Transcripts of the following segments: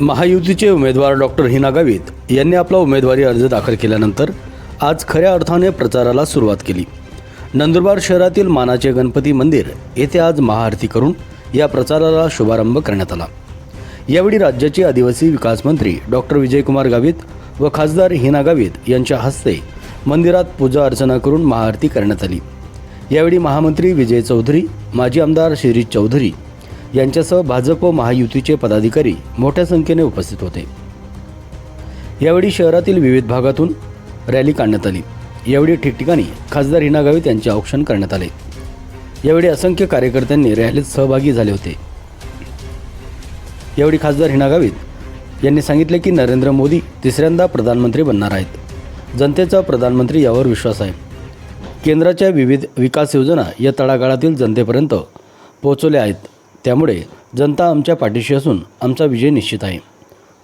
महायुतीचे उमेदवार डॉक्टर हिना गावित यांनी आपला उमेदवारी अर्ज दाखल केल्यानंतर आज खऱ्या अर्थाने प्रचाराला सुरुवात केली. नंदुरबार शहरातील मानाचे गणपती मंदिर येथे आज महाआरती करून या प्रचाराला शुभारंभ करण्यात आला. यावेळी राज्याचे आदिवासी विकास मंत्री डॉक्टर विजयकुमार गावित व खासदार हिना गावित यांच्या हस्ते मंदिरात पूजा अर्चना करून महाआरती करण्यात आली. यावेळी महामंत्री विजय चौधरी माजी आमदार शिरीष चौधरी यांच्यासह भाजप व महायुतीचे पदाधिकारी मोठ्या संख्येने उपस्थित होते. यावेळी शहरातील विविध भागातून रॅली काढण्यात आली. यावेळी ठिकठिकाणी खासदार हिना गावित यांचे औक्षण करण्यात आले. यावेळी असंख्य कार्यकर्त्यांनी रॅलीत सहभागी झाले होते. यावेळी खासदार हिना गावित यांनी सांगितले की नरेंद्र मोदी तिसऱ्यांदा प्रधानमंत्री बनणार आहेत. जनतेचा प्रधानमंत्री यावर विश्वास आहे. केंद्राच्या विविध विकास योजना या तळागाळातील जनतेपर्यंत पोहोचवल्या आहेत. त्यामुळे जनता आमच्या पाठीशी असून आमचा विजय निश्चित आहे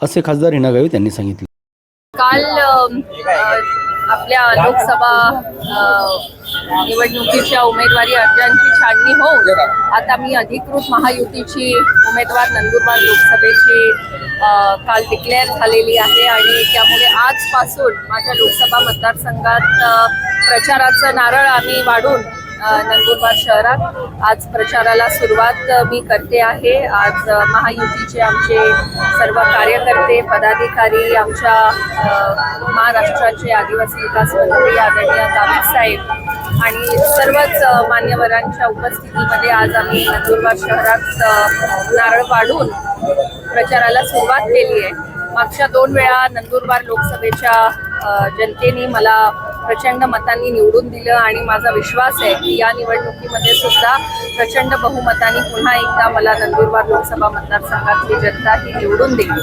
असे खासदार हिना गावित यांनी सांगितले. काल आपल्या लोकसभा निवडणुकीच्या उमेदवारी अर्जांची छाननी होऊन आता मी अधिकृत महायुतीची उमेदवार नंदुरबार लोकसभेची काल डिक्लेअर झालेली आहे आणि त्यामुळे आजपासून माझ्या लोकसभा मतदारसंघात प्रचाराचं नारळ आम्ही वाढून नंदुरबार शहरात. आज प्रचाराला सुरुवात मी करते आहे. आज महायुतीचे आमचे सर्व कार्यकर्ते पदाधिकारी आमच्या महाराष्ट्राचे आदिवासी विकास मंत्री आदरणीय गावित साहेब आणि सर्वच मान्यवरांच्या उपस्थितीमध्ये आज आम्ही नंदुरबार शहरात नारळ पाडून प्रचाराला सुरुवात केली आहे. मागच्या दोन वेळा नंदुरबार लोकसभेच्या जनतेने मला प्रचंड मतांनी निवडून दिलं आणि माझा विश्वास आहे की या निवडणुकीमध्ये सुद्धा प्रचंड बहुमतांनी पुन्हा एकदा मला नंदुरबार लोकसभा मतदारसंघातली जनता ही निवडून देईल.